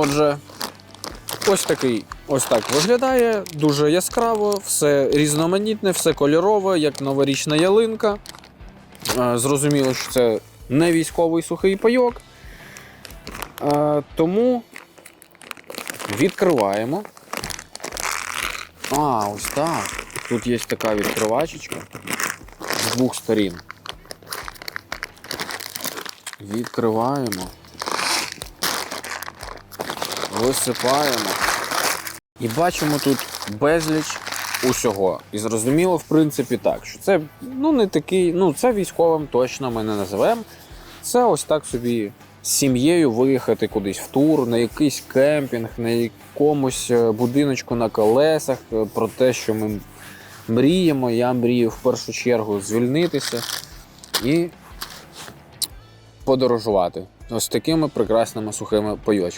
Отже, ось такий, ось так виглядає. Дуже яскраво, все різноманітне, все кольорове, як новорічна ялинка. Зрозуміло, що це не військовий сухий пайок. Тому відкриваємо. А, ось так. Тут є така відкривачечка з двох сторін. Відкриваємо. Висипаємо. І бачимо тут безліч усього. І зрозуміло, в принципі, так, що це ну, не такий, ну, це військовим точно ми не називемо. Це ось так собі з сім'єю виїхати кудись в тур, на якийсь кемпінг, на якомусь е, будиночку на колесах, е, про те, що ми мріємо. Я мрію в першу чергу звільнитися і подорожувати ось такими прекрасними сухими пайочками.